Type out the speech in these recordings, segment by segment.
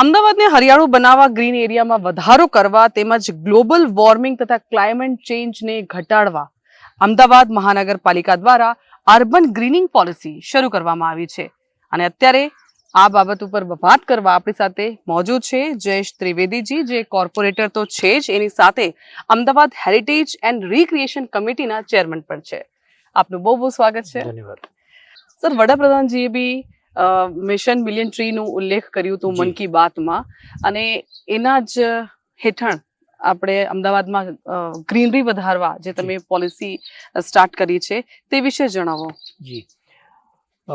અમદાવાદને હરિયાળું બનાવવા ગ્રીન એરિયામાં વધારો કરવા તેમજ ગ્લોબલ વોર્મિંગ તથા ક્લાઇમેટ ચેન્જને ઘટાડવા અમદાવાદ મહાનગરપાલિકા દ્વારા અર્બન ગ્રીનિંગ પોલિસી શરૂ કરવામાં આવી છે. અને અત્યારે આ બાબત ઉપર વાત કરવા આપણી સાથે મોજૂદ છે જયેશ ત્રિવેદીજી જે કોર્પોરેટર તો છે જ. એની સાથે અમદાવાદ હેરિટેજ એન્ડ રિક્રિએશન કમિટીના ચેરમેન પણ છે. આપનું બહુ બહુ સ્વાગત છે. ધન્યવાદ. સર વડાપ્રધાનજીએ બી મિશન મિલિયન ટ્રીનું ઉલ્લેખ કર્યું હતું મન કી બાતમાં. અને એના જ હેઠળ આપણે અમદાવાદમાં ગ્રીનરી વધારવા જે તમે પોલિસી સ્ટાર્ટ કરી છે તે વિશે જણાવો. જી. અ,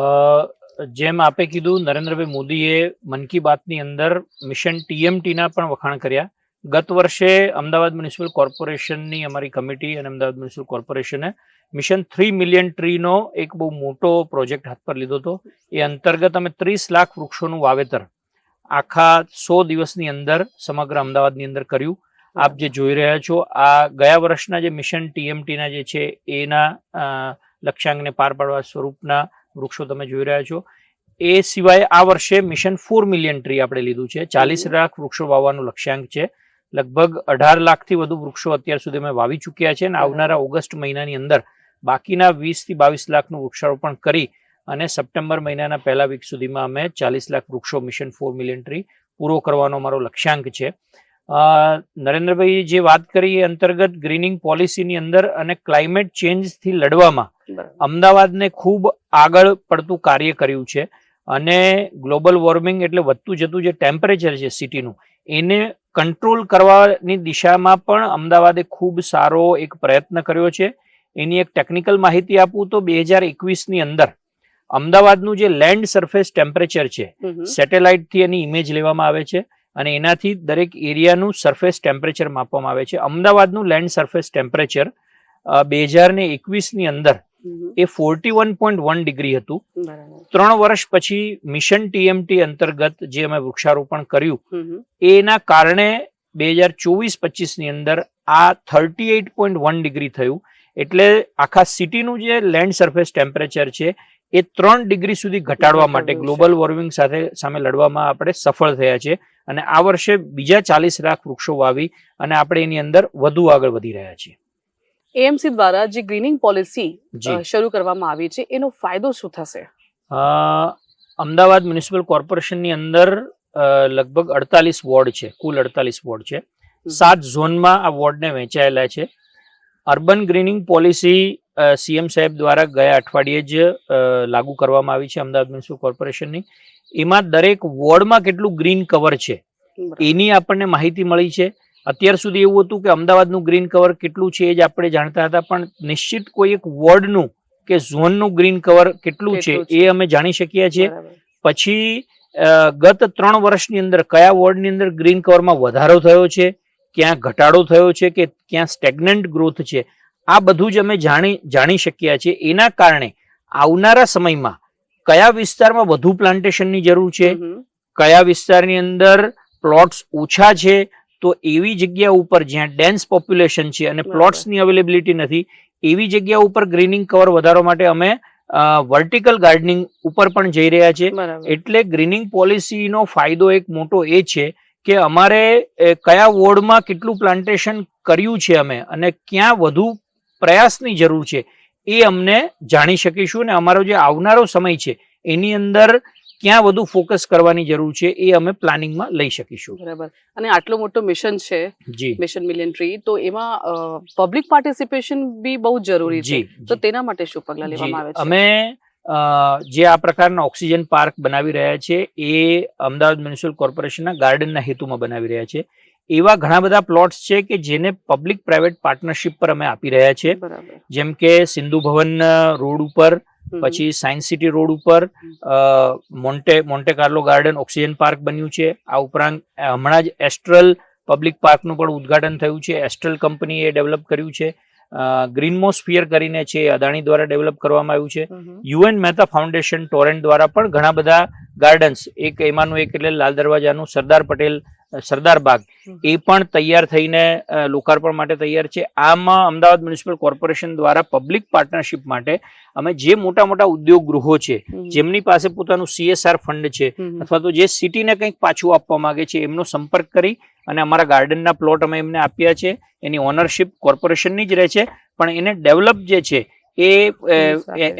જેમ આપે કીધું નરેન્દ્રભાઈ મોદીએ મન કી બાતની અંદર મિશન ટીએમટીના પણ વખાણ કર્યા. ગત વર્ષે અમદાવાદ મ્યુનિસિપલ કોર્પોરેશનની અમારી કમિટી અને અમદાવાદ મ્યુનિસિપલ કોર્પોરેશને મિશન થ્રી મિલિયન ટ્રીનો એક બહુ મોટો પ્રોજેક્ટ હાથ પર લીધો હતો. એ અંતર્ગત અમે ત્રીસ લાખ વૃક્ષોનું વાવેતર આખા સો દિવસની અંદર સમગ્ર અમદાવાદની અંદર કર્યું. આપ જે જોઈ રહ્યા છો, આ ગયા વર્ષના જે મિશન ટીએમટીના જે છે, એના લક્ષ્યાંકને પાર પાડવા સ્વરૂપના વૃક્ષો તમે જોઈ રહ્યા છો. એ સિવાય આ વર્ષે મિશન ફોર મિલિયન ટ્રી આપણે લીધું છે. ચાલીસ લાખ વૃક્ષો વાવવાનું લક્ષ્યાંક છે. લગભગ અઢાર લાખથી વધુ વૃક્ષો અત્યાર સુધી અમે વાવી ચૂક્યા છે અને આવનારા ઓગસ્ટ મહિનાની અંદર બાકીના વીસથી બાવીસ લાખનું વૃક્ષારોપણ કરી અને સપ્ટેમ્બર મહિનાના પહેલા વીક સુધીમાં અમે ચાલીસ લાખ વૃક્ષો મિશન ફોર મિલિયન ટ્રી પૂરો કરવાનો અમારો લક્ષ્યાંક છે. અ, નરેન્દ્રભાઈ જે વાત કરી એ અંતર્ગત ગ્રીનિંગ પોલિસીની અંદર અને ક્લાઇમેટ ચેન્જથી લડવામાં અમદાવાદને ખૂબ આગળ પડતું કાર્ય કર્યું છે અને ગ્લોબલ વોર્મિંગ એટલે વધતું જતું જે ટેમ્પરેચર છે સિટીનું એને કંટ્રોલ કરવાની દિશામાં પણ અમદાવાદે ખૂબ સારો એક પ્રયત્ન કર્યો છે. એની એક ટેકનિકલ માહિતી આપું તો બે હજાર એકવીસની અંદર અમદાવાદનું જે લેન્ડ સરફેસ ટેમ્પરેચર છે સેટેલાઇટથી એની ઇમેજ લેવામાં આવે છે અને એનાથી દરેક એરિયાનું સરફેસ ટેમ્પરેચર માપવામાં આવે છે. અમદાવાદનું લેન્ડ સરફેસ ટેમ્પરેચર બે હજાર ને એકવીસની અંદર એ forty one point one degree હતું ત્રણ વર્ષ પછી મિશન ટીએમટી અંતર્ગત જે અમે વૃક્ષારોપણ કર્યું એના કારણે બે હજાર ચોવીસ પચીસની અંદર આ thirty eight point one degree થયું. એટલે આખા સિટીનું જે લેન્ડ સરફેસ ટેમ્પરેચર છે એ ત્રણ ડિગ્રી સુધી ઘટાડવા માટે ગ્લોબલ વોર્મિંગ સાથે સામે લડવામાં આપણે સફળ થયા છે અને આ વર્ષે બીજા ચાલીસ લાખ વૃક્ષો વાવી અને આપણે એની અંદર વધુ આગળ વધી રહ્યા છીએ. એએમસી દ્વારા જે ગ્રીનિંગ પોલિસી શરૂ કરવામાં આવી છે એનો ફાયદો શું થશે? અ, અમદાવાદ મ્યુનિસિપલ કોર્પોરેશનની અંદર લગભગ અડતાલીસ વોર્ડ છે કુલ અડતાલીસ વોર્ડ છે. સાત ઝોનમાં આ વોર્ડને વહેંચાયેલા છે. અર્બન ગ્રીનિંગ પોલિસી સીએમ સાહેબ દ્વારા ગયા અઠવાડિયે જ લાગુ કરવામાં આવી છે અમદાવાદ મ્યુનિસિપલ કોર્પોરેશનની. એમાં દરેક વોર્ડમાં કેટલું ગ્રીન કવર છે? એની આપણને માહિતી મળી છે. અત્યાર સુધી એવું હતું કે અમદાવાદનું ગ્રીન કવર કેટલું છે એ જ આપણે જાણતા હતા પણ નિશ્ચિત કોઈ એક વોર્ડનું કે ઝોનનું ગ્રીન કવર કેટલું છે એ અમે જાણી શકીએ છીએ. પછી ગત ત્રણ વર્ષની અંદર કયા વોર્ડની અંદર ગ્રીન કવરમાં વધારો થયો છે? ક્યાં ઘટાડો થયો છે કે ક્યાં સ્ટેગ્નન્ટ ગ્રોથ છે આ બધું જ અમે જાણી જાણી શક્યા છીએ. એના કારણે આવનારા સમયમાં કયા વિસ્તારમાં વધુ પ્લાન્ટેશનની જરૂર છે કયા વિસ્તારની અંદર પ્લોટ્સ ઓછા છે તો એવી જગ્યા ઉપર જ્યાં ડેન્સ પોપ્યુલેશન છે અને પ્લોટ્સની અવેલેબિલિટી નથી એવી જગ્યા ઉપર ગ્રીનિંગ કવર વધારવા માટે અમે વર્ટિકલ ગાર્ડનિંગ ઉપર પણ જઈ રહ્યા છે એટલે ગ્રીનિંગ પોલિસીનો ફાયદો એક મોટો એ છે કે અમારે કયા વોર્ડમાં કેટલું પ્લાન્ટેશન કર્યું છે અમે અને ક્યાં વધુ પ્રયાસની જરૂર છે એ અમને જાણી શકીશું અને અમારો જે આવનારો સમય છે એની અંદર ક્યાં વધુ ફોકસ કરવાની જરૂર છે એ અમે પ્લાનિંગમાં લઈ શકીશું. બરાબર. અને આટલો મોટો મિશન છે જી. મિશન મિલિયન ટ્રી તો એમાં પબ્લિક પાર્ટિસિપેશન બી બહુ જરૂરી છે. તો તેના માટે શું પગલાં લેવામાં આવે છે? અમે જે આ પ્રકારના ઓક્સિજન પાર્ક બનાવી રહ્યા છે એ અમદાવાદ મ્યુનિસિપલ કોર્પોરેશનના ગાર્ડનના હેતુમાં બનાવી રહ્યા છે. એવા ઘણા બધા પ્લોટ્સ છે કે જેને પબ્લિક પ્રાઇવેટ પાર્ટનરશિપ પર અમે આપી રહ્યા છે. જેમ કે સિંધુ ભવન રોડ ઉપર પછી સાયન્સ સિટી રોડ ઉપર Monte Monte Carlo garden oxygen park બન્યું છે. આ ઉપરાંત હમણાં જ એસ્ટ્રલ પબ્લિક પાર્કનું પણ ઉદ્ઘાટન થયું છે. એસ્ટ્રલ કંપનીએ ડેવલપ કર્યું છે. ગ્રીનમોસ્ફિયર કરીને છે અદાણી દ્વારા ડેવલપ કરવામાં આવ્યું છે. યુએન મહેતા ફાઉન્ડેશન ટોરેન્ટ દ્વારા પણ ઘણા બધા ગાર્ડન્સ એક એમાંનું એક એટલે લાલ દરવાજાનું સરદાર પટેલ સરદાર બાગ એ પણ તૈયાર થઈને લોકાર્પણ માટે તૈયાર છે. આમાં અમદાવાદ મ્યુનિસિપલ કોર્પોરેશન દ્વારા પબ્લિક પાર્ટનરશિપ માટે અમે જે મોટા મોટા ઉદ્યોગ ગૃહો છે જેમની પાસે પોતાનું સીએસઆર ફંડ છે અથવા તો જે સિટીને કંઈક પાછું આપવા માંગે છે એમનો સંપર્ક કરી અને અમારા ગાર્ડનના પ્લોટ અમે એમને આપ્યા છે. એની ઓનરશિપ કોર્પોરેશનની જ રહે છે. પણ એને ડેવલપ જે છે એ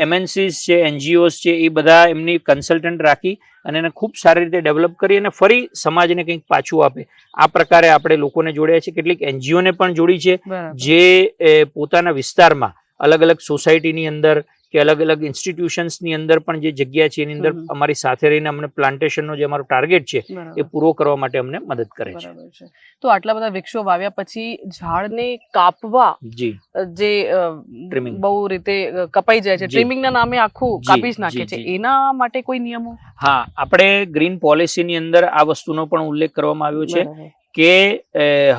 એમએનસીસ છે એનજીઓસ છે એ બધા એમની કન્સલ્ટન્ટ રાખી અને એને ખૂબ સારી રીતે ડેવલપ કરી અને ફરી સમાજને કંઈક પાછું આપે. આ પ્રકારે આપણે લોકોને જોડ્યા છે. કેટલીક એનજીઓને પણ જોડી છે. જે પોતાના વિસ્તારમાં અલગ અલગ સોસાયટીની અંદર કે અલગ અલગ ઇન્સ્ટિટ્યુશન્સની અંદર પણ જે જગ્યા છે એની અંદર અમારી સાથે રહીને અમને પ્લાન્ટેશનનો જે અમારો ટાર્ગેટ છે એ પૂરો કરવા માટે અમને મદદ કરે છે. તો આટલા બધા વૃક્ષો વાવ્યા પછી ઝાડને કાપવા જી. જે બહુ રીતે કપાઈ જાય છે. ટ્રીમિંગના ના નામે આખું કાપી જ નાખે છે. એના માટે કોઈ નિયમો? હા આપણે ગ્રીન પોલિસીની અંદર આ વસ્તુનો પણ ઉલ્લેખ કરવામાં આવ્યો છે કે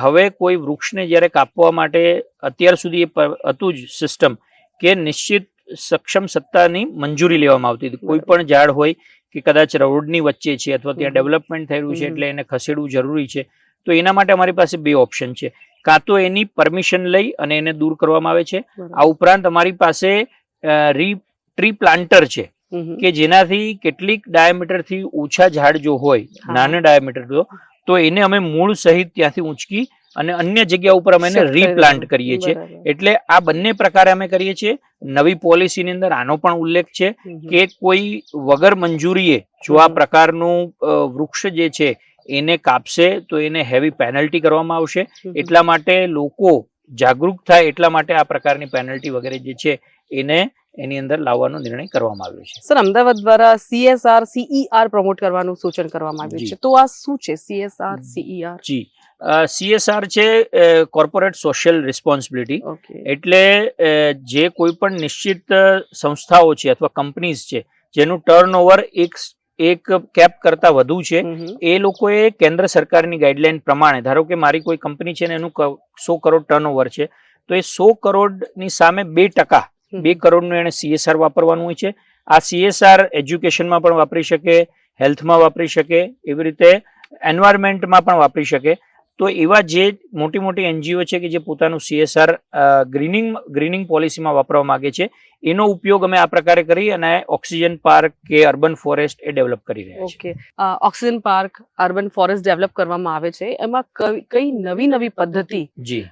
હવે કોઈ વૃક્ષને જ્યારે કાપવા માટે અત્યાર સુધી એ હતું જ સિસ્ટમ કે નિશ્ચિત સક્ષમ સત્તાની મંજૂરી લેવામાં આવતી હતી. કોઈ પણ ઝાડ હોય કે કદાચ રોડની વચ્ચે છે અથવા ત્યાં ડેવલપમેન્ટ થયેલું છે એટલે એને ખસેડવું જરૂરી છે તો એના માટે અમારી પાસે બે ઓપ્શન છે. કાં તો એની પરમિશન લઈ અને એને દૂર કરવામાં આવે છે. આ ઉપરાંત અમારી પાસે રી ટ્રી પ્લાન્ટર છે. કે જેનાથી કેટલીક ડાયામીટરથી થી ઓછા ઝાડ જો હોય નાના ડાયામીટર જો તો એને અમે મૂળ સહિત ત્યાંથી ઊંચકી અને અન્ય જગ્યા ઉપર અમે એને રીપ્લાન્ટ કરીએ છીએ. એટલે આ બંને પ્રકારે અમે કરીએ છીએ. નવી પોલિસીની અંદર આનો પણ ઉલ્લેખ છે કે કોઈ વગર મંજૂરીએ જો આ પ્રકારનું વૃક્ષ જે છે એને કાપશે તો એને હેવી પેનલ્ટી કરવામાં આવશે. એટલા માટે લોકો જાગૃત થાય એટલા માટે આ પ્રકારની પેનલ્ટી વગેરે જે છે એને એની અંદર લાવવાનો નિર્ણય કરવામાં આવ્યો છે. સર અમદાવાદ દ્વારા સીએસઆર સીઈઆર પ્રમોટ કરવાનું સૂચન કરવામાં આવ્યું છે. તો આ શું છે? CSR CER ji. સીએસઆર છે કોર્પોરેટ સોશિયલ રિસ્પોન્સિબિલિટી એટલે જે કોઈ પણ નિશ્ચિત સંસ્થાઓ છે અથવા કંપનીઝ છે જેનું ટર્નઓવર એક એક કેપ કરતા વધુ છે એ લોકોએ કેન્દ્ર સરકારની ગાઈડલાઈન પ્રમાણે ધારો કે મારી કોઈ કંપની છે ને એનું સો કરોડ ટર્નઓવર છે તો એ સો કરોડની સામે બે ટકા બે કરોડનું એને સીએસઆર વાપરવાનું હોય છે. આ સીએસઆર એજ્યુકેશનમાં પણ વાપરી શકે હેલ્થમાં વાપરી શકે એવી રીતે એન્વાયરમેન્ટમાં પણ વાપરી શકે. તો એવા જે મોટી મોટી એનજીઓ છે કે જે પોતાનું સીએસઆર ગ્રીનિંગ ગ્રીનિંગ પોલિસીમાં વાપરવા માગે છે એનો ઉપયોગ અમે આ પ્રકારે કરી અને ઓક્સિજન પાર્ક કે અર્બન ફોરેસ્ટ એ ડેવલપ કરી રહ્યા છે. Okay. Oxygen park urban forest develop કરવામાં આવે છે. એમાં કઈ- નવી નવી પદ્ધતિ જી.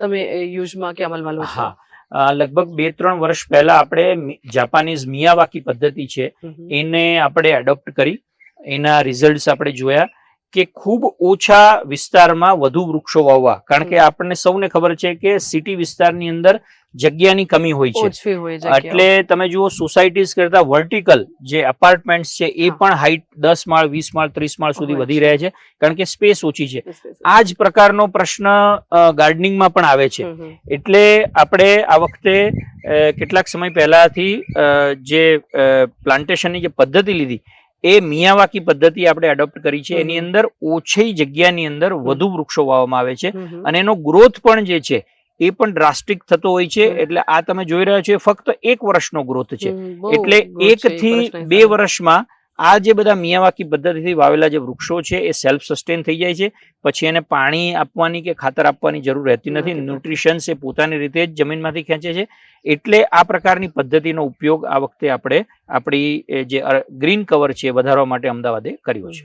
તમે યુઝમાં કે અમલમાં લો છો? હા. લગભગ બે ત્રણ વર્ષ પહેલા આપણે જાપાનીઝ મિયાવાકી પદ્ધતિ છે એને આપણે એડોપ્ટ કરી. એના રિઝલ્ટ આપણે જોયા કે ખૂબ ઓછા વિસ્તારમાં વધુ વૃક્ષો વાવવા. કારણ કે આપણને સૌને ખબર છે કે સિટી વિસ્તારની અંદર જગ્યાની કમી હોય છે. એટલે તમે જુઓ સોસાયટીઝ કરતા વર્ટિકલ જે અપાર્ટમેન્ટ્સ છે એ પણ હાઈટ દસ માળ વીસ માળ ત્રીસ માળ સુધી વધી રહે રહ્યા છે કારણ કે સ્પેસ ઓછી છે. આ જ પ્રકારનો પ્રશ્ન ગાર્ડનિંગમાં પણ આવે છે. એટલે આપણે આ વખતે કેટલાક સમય પહેલાથી જે પ્લાન્ટેશનની જે પદ્ધતિ લીધી એ મિયાવાકી પદ્ધતિ આપણે એડોપ્ટ કરી છે. એની અંદર ઓછી જગ્યાની અંદર વધુ વૃક્ષો વાવવામાં આવે છે. અને એનો ગ્રોથ પણ જે છે એ પણ ડ્રાસ્ટિક થતો હોય છે. એટલે આ તમે જોઈ રહ્યા છો ફક્ત એક વર્ષનો ગ્રોથ છે. એટલે એક થી બે. વર્ષમાં આ જે બધા મિયાવાકી પદ્ધતિથી વાવેલા જે વૃક્ષો છે એ સેલ્ફ સસ્ટેન થઈ જાય છે. પછી એને પાણી આપવાની કે ખાતર આપવાની જરૂર રહેતી નથી. ન્યુટ્રિશન્સ એ પોતાની રીતે જ જમીનમાંથી ખેંચે છે. એટલે આ પ્રકારની પદ્ધતિનો ઉપયોગ આ વખતે આપણે આપણી જે ગ્રીન કવર છે વધારવા માટે અમદાવાદે કર્યો છે.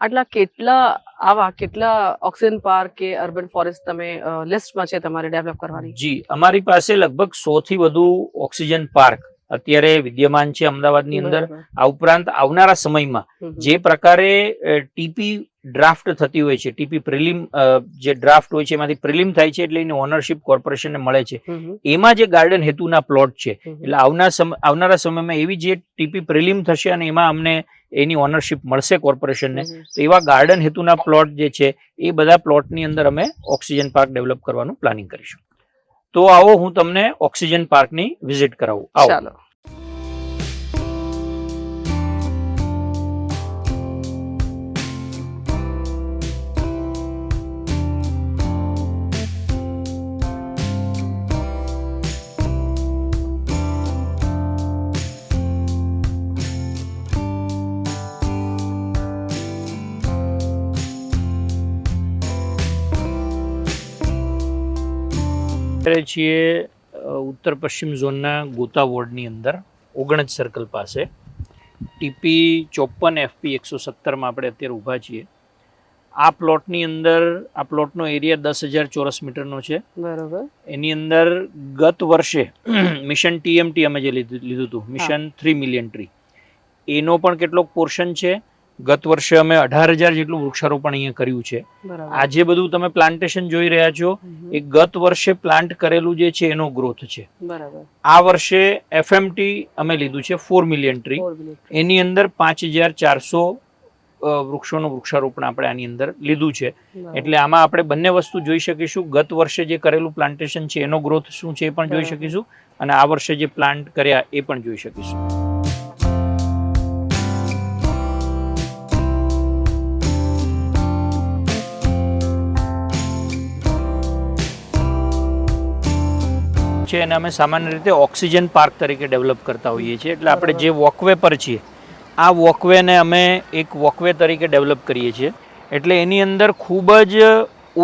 આટલા કેટલા આવા કેટલા ઓક્સિજન પાર્ક કે અર્બન ફોરેસ્ટ તમે લિસ્ટમાં છે તમારે ડેવલપ કરવાની? જી અમારી પાસે લગભગ સો થી વધુ ઓક્સિજન પાર્ક અત્યારે વિદ્યમાન છે અમદાવાદની અંદર આ ઉપરાંત આવનારા સમયમાં. જે પ્રકારે ટીપી ડ્રાફ્ટ થતી હોય છે ટીપી પ્રિલિમ જે ડ્રાફ્ટ હોય છે એમાંથી પ્રિલિમ થાય છે એટલે એની ઓનરશિપ કોર્પોરેશનને મળે છે. એમાં જે ગાર્ડન હેતુના પ્લોટ છે. એટલે આવનાર આવનારા સમયમાં એવી જે ટીપી પ્રિલિમ થશે અને એમાં અમને એની ઓનરશિપ મળશે કોર્પોરેશનને. તો એવા ગાર્ડન હેતુના પ્લોટ જે છે એ બધા પ્લોટની અંદર અમે ઓક્સિજન પાર્ક ડેવલપ કરવાનું પ્લાનિંગ કરીશું તો આવો હું તમને ઓક્સિજન પાર્કની વિઝિટ કરાવું આવો અત્યારે છીએ ઉત્તર પશ્ચિમ ઝોનના ગોતા વોર્ડની અંદર ઓગણજ સર્કલ પાસે. ટીપી ચોપન એફપી એકસો સત્તરમાં આપણે અત્યારે ઊભા છીએ. આ પ્લોટની અંદર આ પ્લોટનો એરિયા દસ હજાર ચોરસ મીટરનો છે. બરાબર. એની અંદર ગત વર્ષે મિશન ટીએમટી અમે જે લીધું લીધું હતું મિશન થ્રી મિલિયન ટ્રી. એનો પણ કેટલોક પોર્શન છે. ગત વર્ષે અમે અઢાર હજાર જેટલું વૃક્ષારોપણ અહીંયા કર્યું છે. આજે બધું તમે પ્લાન્ટેશન જોઈ રહ્યા છો એ ગત વર્ષે પ્લાન્ટ કરેલું જે છે એનો ગ્રોથ છે. આ વર્ષે એફએમટી અમે લીધું છે ફોર મિલિયન ટ્રી એની અંદર પાંચ હજાર ચારસો વૃક્ષોનું વૃક્ષારોપણ આપણે આની અંદર લીધું છે. એટલે આમાં આપણે બંને વસ્તુ જોઈ શકીશું. ગત વર્ષે જે કરેલું પ્લાન્ટેશન છે એનો ગ્રોથ શું છે એ પણ જોઈ શકીશું. અને આ વર્ષે જે પ્લાન્ટ કર્યા એ પણ જોઈ શકીશું. છે એને અમે સામાન્ય રીતે ઓક્સિજન પાર્ક તરીકે ડેવલપ કરતા હોઈએ છીએ. એટલે આપણે જે વોકવે પર છીએ આ વોકવેને અમે એક વોકવે તરીકે ડેવલપ કરીએ છીએ. એટલે એની અંદર ખૂબ જ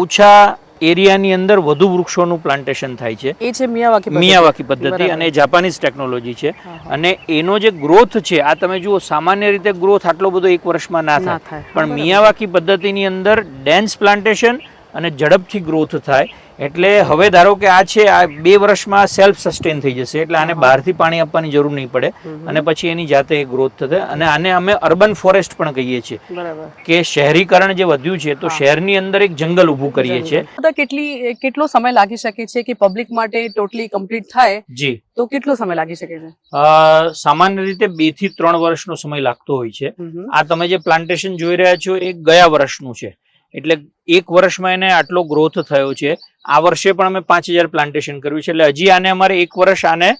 ઓછા એરિયાની અંદર વધુ વૃક્ષોનું પ્લાન્ટેશન થાય છે. એ છે મિયાવાકી પદ્ધતિ. મિયાવાકી પદ્ધતિ અને જાપાનીઝ ટેકનોલોજી છે. અને એનો જે ગ્રોથ છે આ તમે જુઓ સામાન્ય રીતે ગ્રોથ આટલો બધો એક વર્ષમાં ના થાય. પણ મિયાવાકી પદ્ધતિની અંદર ડેન્સ પ્લાન્ટેશન અને ઝડપથી ગ્રોથ થાય. એટલે હવે ધારો કે આ છે આ બે વર્ષમાં સેલ્ફ સસ્ટેન થઈ જશે એટલે આને બહારથી પાણી આપવાની જરૂર નહીં પડે. અને પછી એની જાતે એ ગ્રોથ થશે. અને આને અમે અર્બન ફોરેસ્ટ પણ કહીએ છીએ. કે શહેરીકરણ જે વધ્યું છે તો શહેરની અંદર એક જંગલ ઊભું કરીએ છીએ. કેટલી કેટલો સમય લાગી શકે છે કે પબ્લિક માટે ટોટલી કમ્પ્લીટ થાય? જી. તો કેટલો સમય લાગી શકે છે? અ, સામાન્ય રીતે બેથી ત્રણ વર્ષનો સમય લાગતો હોય છે. આ તમે જે પ્લાન્ટેશન જોઈ રહ્યા છો એ ગયા વર્ષનું છે. એટલે એક વર્ષમાં એને આટલો ગ્રોથ થયો છે. આ વર્ષે પણ અમે પાંચ હજાર પ્લાન્ટેશન કર્યું છે. એટલે હજી આને અમારે એક વર્ષ આને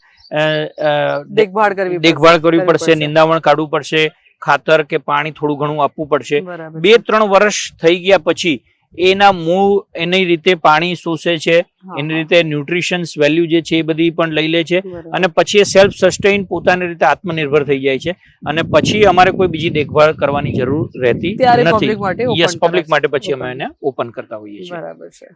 દેખભાળ કરવી દેખભાળ કરવી પડશે નિંદામણ કાઢવું પડશે ખાતર કે પાણી થોડું ઘણું આપવું પડશે. બે ત્રણ વર્ષ થઈ ગયા પછી એના મૂળ એની રીતે પાણી શોષે છે એની રીતે ન્યુટ્રિશન્સ વેલ્યુ જે છે એ બધી પણ લઈ લે છે. અને પછી એ સેલ્ફ સસ્ટેઇન પોતાની રીતે આત્મનિર્ભર થઈ જાય છે. અને પછી અમારે કોઈ બીજી દેખભાળ કરવાની જરૂર રહેતી નથી. પબ્લિક માટે open યસ પબ્લિક માટે પછી અમે એને ઓપન કરતા હોઈએ છીએ. બરાબર છે.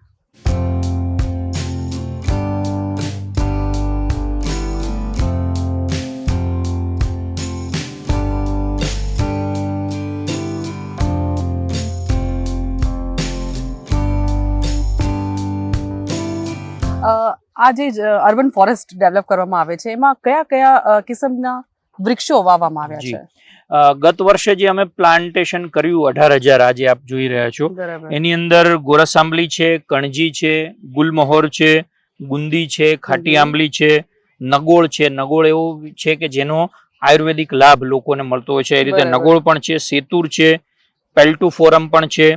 આ જે અર્બન ફોરેસ્ટ ડેવલપ કરવામાં આવે છે. એમાં કયા કયા કિસ્મના વૃક્ષો વાવવામાં આવ્યા છે? ગત વર્ષે જે અમે પ્લાન્ટેશન કર્યું અઢાર હજાર આજે આપ જોઈ રહ્યા છો. એની અંદર ગોરસાંબલી છે કણજી છે ગુલમહોર છે ગુંદી છે ખાટી આંબલી છે નગોળ છે. નગોળ એવો છે કે જેનો આયુર્વેદિક લાભ લોકોને મળતો હોય છે. એ રીતે નગોળ પણ છે સેતુર છે પેલ્ટુ ફોરમ પણ છે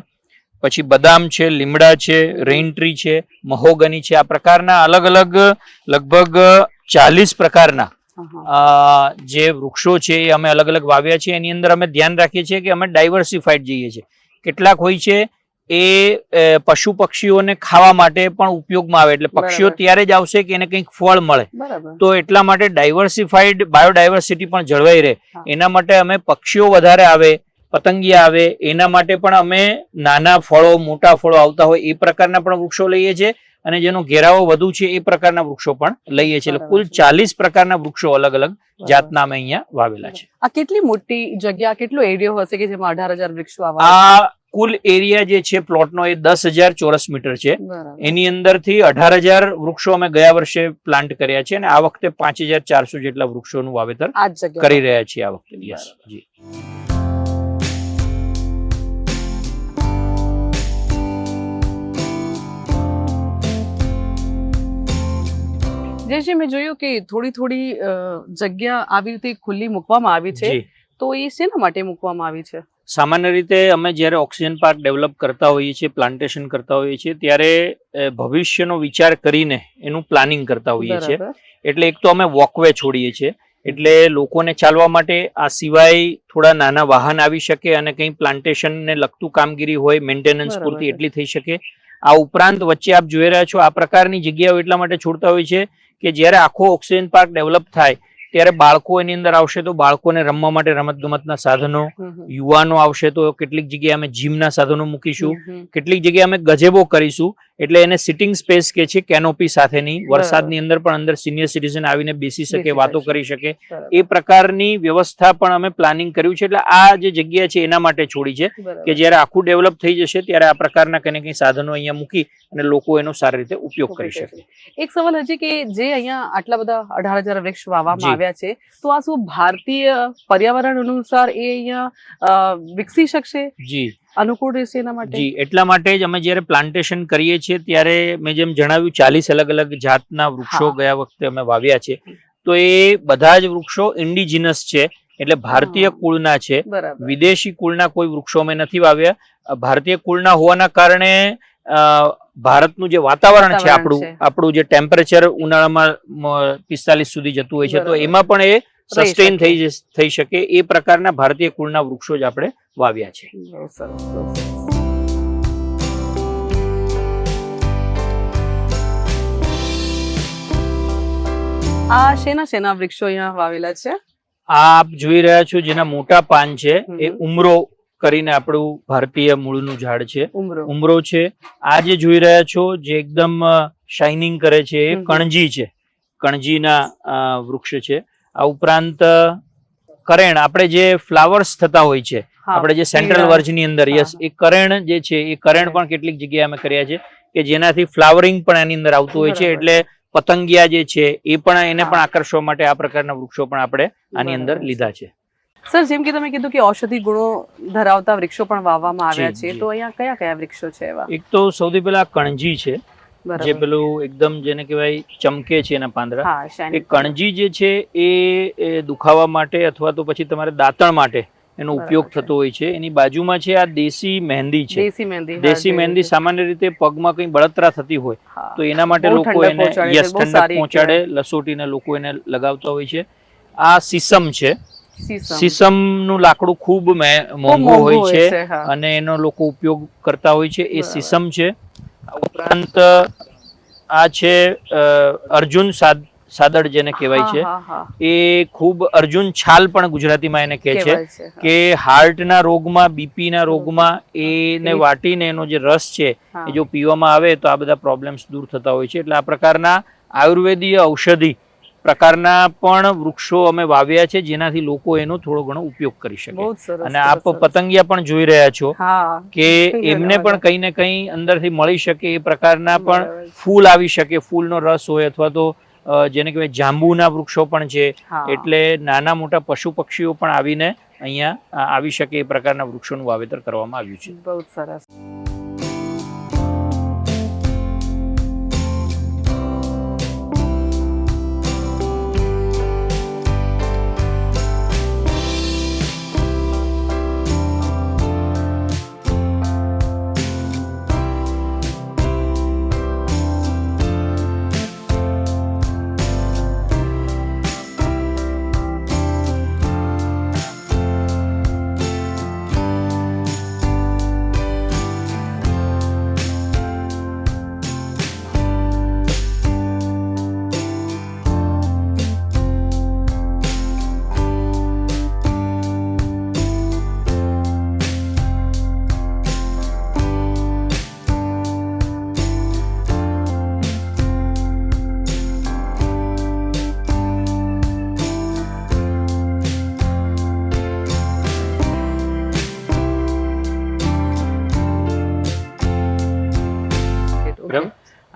પછી બદામ છે લીમડા છે રેઇન ટ્રી છે મહોગની છે. આ પ્રકારના અલગ અલગ લગભગ ચાલીસ પ્રકારના જે વૃક્ષો છે એ અમે અલગ અલગ વાવ્યા છે. એની અંદર અમે ધ્યાન રાખીએ છીએ કે અમે ડાયવર્સિફાઈડ જઈએ છીએ. કેટલાક હોય છે એ પશુ પક્ષીઓને ખાવા માટે પણ ઉપયોગમાં આવે. એટલે પક્ષીઓ ત્યારે જ આવશે કે એને કંઈક ફળ મળે. તો એટલા માટે ડાયવર્સિફાઈડ બાયોડાયવર્સિટી પણ જળવાઈ રહે. એના માટે અમે પક્ષીઓ વધારે આવે પતંગિયા આવે એના માટે પણ અમે નાના ફળો મોટા ફળો આવતા હોય એ પ્રકારના પણ વૃક્ષો લઈએ છીએ. અને જેનો ઘેરાવો વધુ છે એ પ્રકારના વૃક્ષો પણ લઈએ છીએ. એટલે કુલ ચાલીસ પ્રકારના વૃક્ષો અલગ અલગ જાતના અમે અહીંયા વાવેલા છે. આ કેટલી મોટી જગ્યા કેટલો એરિયો હશે કે જેમાં અઢાર હજાર વૃક્ષો આ કુલ એરિયા જે છે પ્લોટનો એ દસ હજાર ચોરસ મીટર છે. એની અંદરથી અઢાર હજાર વૃક્ષો અમે ગયા વર્ષે પ્લાન્ટ કર્યા છે અને આ વખતે પાંચ હજાર ચારસો જેટલા વૃક્ષોનું વાવેતર કરી રહ્યા છીએ આ વખતે. યસ જી. જે મેં જોયું કે થોડી થોડી જગ્યા આવી રીતે ખુલ્લી મૂકવામાં આવી છે. તો એ શેના માટે મૂકવામાં આવી છે? સામાન્ય રીતે અમે જ્યારે ઓક્સિજન પાર્ક ડેવલપ કરતા હોઈએ છીએ પ્લાન્ટેશન કરતા હોઈએ છીએ ત્યારે ભવિષ્યનો વિચાર કરીને એનું પ્લાનિંગ કરતા હોઈએ છીએ. એટલે એક તો અમે વોકવે છોડીએ છીએ. એટલે લોકોને ચાલવા માટે આ સિવાય થોડા નાના વાહન આવી શકે અને કંઈ પ્લાન્ટેશનને લગતું કામગીરી હોય મેન્ટેનન્સ પૂરતી એટલી થઈ શકે. આ ઉપરાંત વચ્ચે આપ જોઈ રહ્યા છો આ પ્રકારની જગ્યાઓ એટલા માટે છોડતા હોય છે કે જ્યારે આખો ઓક્સિજન પાર્ક ડેવલપ થાય ત્યારે બાળકો એની અંદર આવશે તો બાળકોને રમવા માટે રમત ગમતના સાધનો. યુવાનો આવશે તો કેટલીક જગ્યાએ અમે જીમના સાધનો મૂકીશું. કેટલીક જગ્યાએ અમે ગજેબો કરીશું એટલે એને સિટિંગ સ્પેસ કે છે કેનોપી સાથેની વરસાદની અંદર પણ અંદર સિનિયર સિટીઝન આવીને બેસી શકે વાતો કરી શકે. એ પ્રકારની વ્યવસ્થા પણ અમે પ્લાનિંગ કર્યું છે એટલે આ જે જગ્યા છે એના માટે છોડી છે કે જ્યારે આખું ડેવલપ થઈ જશે ત્યારે આ પ્રકારના કઈ કંઈ સાધનો અહીંયા મૂકી અને લોકો એનો સારી રીતે ઉપયોગ કરી શકે. એક સવાલ હજી કે જે અહીંયા આટલા બધા અઢાર હજાર વૃક્ષ વાવવામાં આવ્યા છે તો આ શું ભારતીય પર્યાવરણ અનુસાર એ અહીંયા વિકસી શકશે? જી. અનુકૂળ રહેશે એના માટે? જી એટલા માટે જ અમે જ્યારે પ્લાન્ટેશન કરીએ છીએ ત્યારે મેં જેમ જણાવ્યું ચાલીસ અલગ અલગ જાતના વૃક્ષો ગયા વખતે અમે વાવ્યા છે. તો એ બધા જ વૃક્ષો ઇન્ડિજિનસ છે. એટલે ભારતીય કુળના છે. વિદેશી કુળના કોઈ વૃક્ષો અમે નથી વાવ્યા. ભારતીય કુળના હોવાના કારણે ભારતનું જે વાતાવરણ છે આપણું આપણું જે ટેમ્પરેચર ઉનાળામાં પિસ્તાલીસ સુધી જતું હોય છે તો એમાં પણ એ સસ્ટેન થઈ થઈ શકે એ પ્રકારના ભારતીય કુળના વૃક્ષો જ આપણે વાવ્યા છે. સરસ આ શેના શેના વૃક્ષો અહીંયા વાવેલા છે? આપ જોઈ રહ્યા છો જેના મોટા પાન છે એ ઉમરો કરીને આપણું ભારતીય મૂળનું ઝાડ છે. ઉમરો. છે. આ જે જોઈ રહ્યા છો જે એકદમ શાઇનિંગ કરે છે એ કણજી છે. કણજીના વૃક્ષ છે. આ ઉપરાંત કરેણ આપણે જે ફ્લાવર્સ થતા હોય છે આપણે જે સેન્ટ્રલ. વર્જની અંદર યસ એ કરેણ જે છે એ કરેણ પણ કેટલીક જગ્યાએ અમે કર્યા છે કે જેનાથી ફ્લાવરિંગ પણ એની અંદર આવતું હોય છે એટલે પતંગિયા જે છે એ પણ એને પણ આકર્ષવા માટે આ પ્રકારના વૃક્ષો પણ આપણે આની અંદર લીધા છે. સર જેમ કે તમે કીધું કે ઔષધિ ગુણો ધરાવતા વૃક્ષો પણ વાવવામાં આવ્યા છે તો અહીંયા કયા કયા વૃક્ષો છે એવા? એક તો સૌથી પહેલા કણજી છે જે પેલું એકદમ જેને કહેવાય ચમકે છે એના પાંદડા. એ કણજી જે છે એ એ દુખાવા માટે અથવા તો પછી તમારે દાંતણ માટે એનો ઉપયોગ થતો હોય છે. એની બાજુમાં છે આ દેશી મહેંદી છે. દેશી મહેંદી દેશી મહેંદી સામાન્ય રીતે પગમાં કંઈ બળતરા થતી હોય તો એના માટે લોકો એને યસ ઠંડક પહોંચાડે લસોટીને લોકો એને લગાવતા હોય છે. આ સીસમ છે. સીસમ. નું લાકડું ખૂબ મોંઘું હોય છે અને એનો લોકો ઉપયોગ કરતા હોય છે. એ સીસમ છે. આ ઉપરાંત આ છે અર્જુન સાદ- સાદડ જેને કહેવાય છે. એ ખૂબ અર્જુન છાલ પણ ગુજરાતીમાં એને કહે છે. કે હાર્ટના રોગમાં બીપીના રોગમાં એને વાટીને એનો જે રસ છે એ જો પીવામાં આવે તો આ બધા પ્રોબ્લેમ્સ દૂર થતા હોય છે. એટલે આ પ્રકારના આયુર્વેદીય ઔષધિ પ્રકારના પણ વૃક્ષો અમે વાવ્યા છે જેનાથી લોકો એનો થોડો ઘણો ઉપયોગ કરી શકે. અને આપ પતંગિયા પણ જોઈ રહ્યા છો કે એમને પણ કંઈ ને કંઈ અંદરથી મળી શકે એ પ્રકારના પણ ફૂલ આવી શકે ફૂલનો રસ હોય અથવા તો જેને કહેવાય જાંબુના વૃક્ષો પણ છે. એટલે નાના મોટા પશુ પક્ષીઓ પણ આવીને અહીંયા આવી શકે એ પ્રકારના વૃક્ષોનું વાવેતર કરવામાં આવ્યું છે. બહુ સરસ.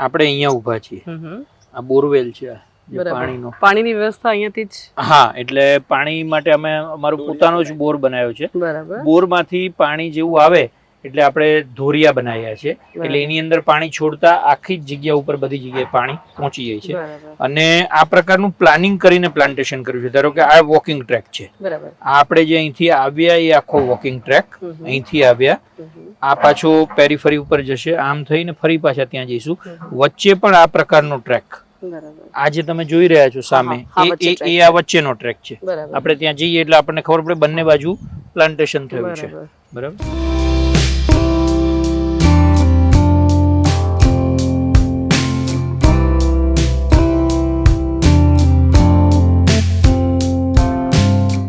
આપણે અહીંયા ઊભા છીએ. આ બોરવેલ છે આ જે બરાબર. પાણીનો. પાણીની વ્યવસ્થા અહીંયાથી જ? હા એટલે પાણી માટે અમે અમારો પોતાનો જ બોર બનાવ્યો છે. બોરમાંથી પાણી જેવું આવે એટલે આપણે ધોરિયા બનાવ્યા છે. એટલે એની અંદર પાણી છોડતા આખી જ જગ્યા ઉપર બધી જગ્યાએ પાણી પહોંચી જાય છે. અને આ પ્રકારનું પ્લાનિંગ કરીને પ્લાન્ટેશન કર્યું છે. ધારો કે આ વોકિંગ ટ્રેક છે. આ આપણે જે અહીંથી આવ્યા એ આખો વોકિંગ ટ્રેક. અહીંથી આવ્યા. આ પાછો પેરીફરી ઉપર જશે. આમ થઈને ફરી પાછા ત્યાં જઈશું. વચ્ચે પણ આ પ્રકારનો ટ્રેક. આ જે તમે જોઈ રહ્યા છો સામે એ એ- આ વચ્ચેનો ટ્રેક છે. આપણે ત્યાં જઈએ એટલે આપણને ખબર પડે બંને બાજુ પ્લાન્ટેશન થયું છે. બરાબર?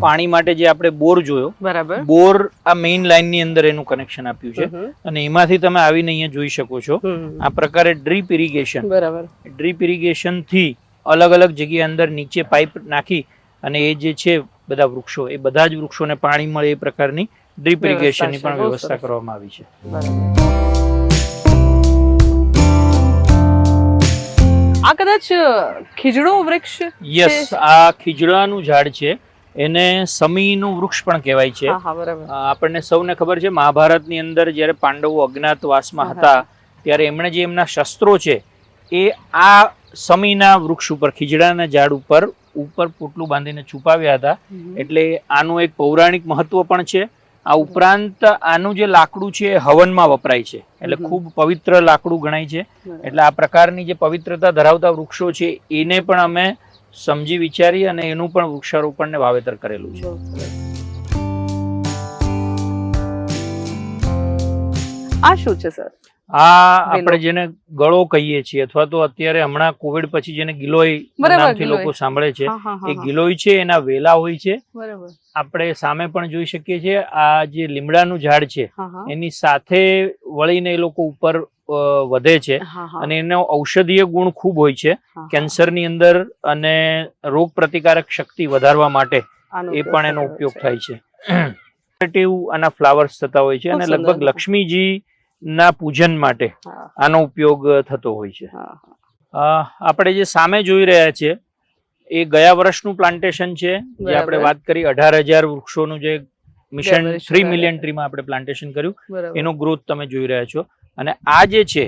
પાણી માટે જે આપણે બોર જોયો બરાબર. બોર આ મેઇન લાઇનની અંદર એનું કનેક્શન આપ્યું છે. અને એમાંથી તમે આવીને અહીંયા જોઈ શકો છો. આ પ્રકારે ડ્રીપ ઇરિગેશન બરાબર. ડ્રીપ ઇરિગેશનથી અલગ અલગ જગ્યા અંદર નીચે પાઇપ નાખી અને એ જે છે બધા વૃક્ષો એ બધા જ વૃક્ષોને પાણી મળે એ પ્રકારની ડ્રીપ ઇરિગેશનની પણ વ્યવસ્થા કરવામાં આવી છે. બરાબર. આ કદાચ ખીજડો વૃક્ષ યસ આ ખીજડાનું ઝાડ છે. એને સમીનું વૃક્ષ પણ કહેવાય છે. આપણને સૌને ખબર છે મહાભારતની અંદર જ્યારે પાંડવો અજ્ઞાતવાસમાં હતા ત્યારે એમણે જે એમના શસ્ત્રો છે એ આ સમીના વૃક્ષ ઉપર ખીજડાના ઝાડ ઉપર ઉપર પોટલું બાંધીને છુપાવ્યા હતા. એટલે આનું એક પૌરાણિક મહત્વ પણ છે. આ ઉપરાંત આનું જે લાકડું છે એ હવનમાં વપરાય છે. એટલે ખૂબ પવિત્ર લાકડું ગણાય છે. એટલે આ પ્રકારની જે પવિત્રતા ધરાવતા વૃક્ષો છે એને પણ અમે સમજી વિચારી અને એનું પણ વૃક્ષારોપણને વાવેતર કરેલું છે. આ શું છે સર? આ આપણે જેને ગળો કહીએ છીએ અથવા તો અત્યારે હમણાં કોવિડ પછી જેને ગિલોય નામથી લોકો સાંભળે છે એ ગિલોય છે એના વેલા હોય છે. બરાબર. આપણે સામે પણ જોઈ શકીએ છીએ આ જે લીમડાનું ઝાડ છે એની સાથે વળીને એ લોકો ઉપર વધે છે અને એનો ઔષધીય ગુણ ખૂબ હોય છે કેન્સરની અંદર અને રોગ પ્રતિકારક શક્તિ વધારવા માટે એ પણ એનો ઉપયોગ થાય છે. આના ફ્લાવર્સ થતા હોય છે અને લગભગ લક્ષ્મીજી ના પૂજન માટે આનો ઉપયોગ થતો હોય છે. આપણે જે સામે જોઈ રહ્યા છે એ ગયા વર્ષનું પ્લાન્ટેશન છે. જે આપણે વાત કરી અઢાર હજાર વૃક્ષોનું જે મિશન થ્રી. મિલિયન ટ્રીમાં આપણે પ્લાન્ટેશન કર્યું. એનો ગ્રોથ તમે જોઈ રહ્યા છો. અને આ જે છે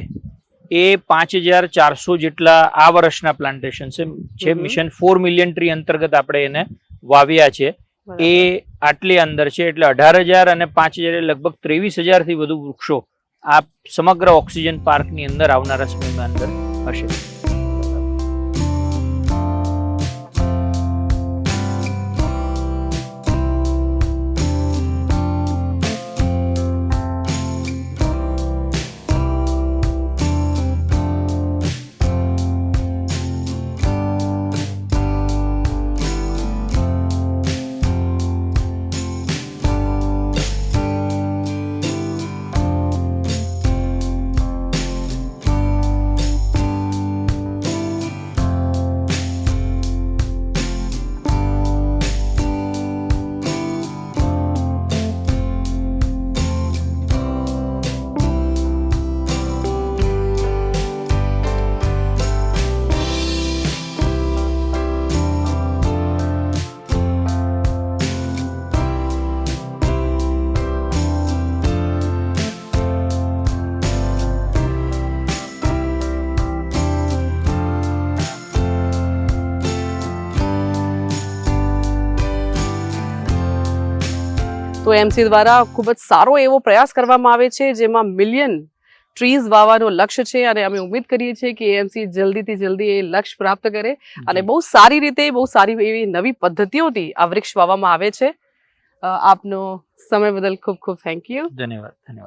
એ પાંચ હજાર ચારસો જેટલા આ વર્ષના પ્લાન્ટેશન છે. છે મિશન ફોર મિલિયન ટ્રી અંતર્ગત આપણે એને વાવ્યા છે. એ આટલી અંદર છે. એટલે અઢાર હજાર અને પાંચ હજાર લગભગ ત્રેવીસ હજારથી વધુ વૃક્ષો આ સમગ્ર ઓક્સિજન પાર્કની અંદર આવનારા સમયમાં અંદર હશે. એમસી દ્વારા ખૂબ જ સારો એવો પ્રયાસ કરવામાં આવે છે જેમાં મિલિયન ટ્રીઝ વાવવાનો લક્ષ્ય છે અને અમે ઉમ્મીદ કરીએ છીએ કે એમસી જલ્દીથી જલ્દી એ લક્ષ્ય પ્રાપ્ત કરે અને બહુ સારી રીતે બહુ સારી એવી નવી પદ્ધતિઓથી આ વૃક્ષ વાવવામાં આવે છે. આપનો સમય બદલ ખૂબ ખૂબ થેન્ક યુ ધન્યવાદ ધન્યવાદ.